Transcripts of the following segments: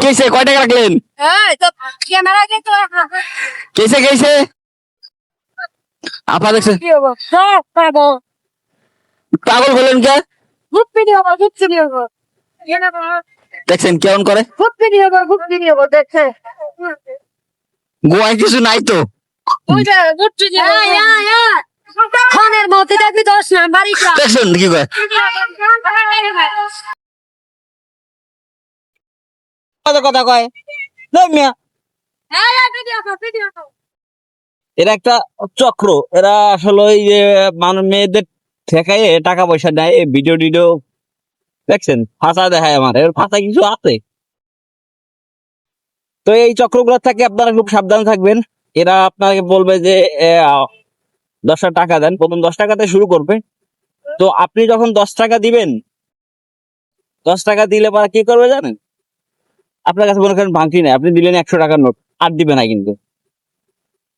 কেসে কয় টাকা রাখলেন? কেসে কেসে? আপা দেখছে। কি হব সব পাবো পাগল কে? দেখছেন, কেমন করে? গোয়ায় কিছু নাই তো ওই যে গুপ্পি নিয়ে ফোনের মধ্যে দেখবি দশ নাম্বার ইকরা দেখছেন কি কয়? কথা কয়? দেখ মিয়া। হ্যাঁ এরা একটা চক্র। এরা আসলে ওই যে মানুষ মেয়েদের ঠেকায় টাকা পয়সা নেয় এই ভিডিও টিডিও দেখছেন? ফাঁসা দেখায় আমার। এর ফাঁসা কিছু আছে? তো এই চক্রগুলো থেকে আপনারা খুব সাবধান থাকবেন। এরা আপনাকে বলবে যে দশটা টাকা দেন, প্রথম দশ টাকাতে শুরু করবে। তো আপনি যখন দশ টাকা দিবেন, দশ টাকা দিলে পরে কি করবে জানেন? আপনার কাছে মনে করেন ভাঙটি নেই, আপনি দিলেন একশো টাকার নোট, আর দিবে না কিন্তু।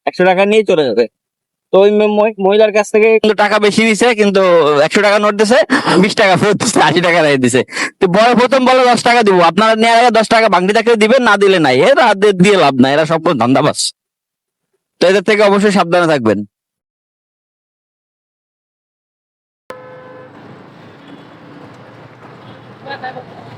একশো টাকা নিয়ে চলে যাবে। তো ওই মহিলার কাছ থেকে কিন্তু টাকা বেশি দিছে, কিন্তু একশো টাকা নোট দিছে, বিশ টাকা ফেরত দিছে, আশি টাকা রেখে দিছে। তো বড় প্রথম বলে দশ টাকা দিব, আপনারা নেওয়ার আগে দশ টাকা ভাঙটি থাকলে দিবেন, না দিলে নাই। এরা দিয়ে লাভ নাই, এরা সব ধান্দাবাস তো এদের থেকে অবশ্যই সাবধানে থাকবেন। Bắt.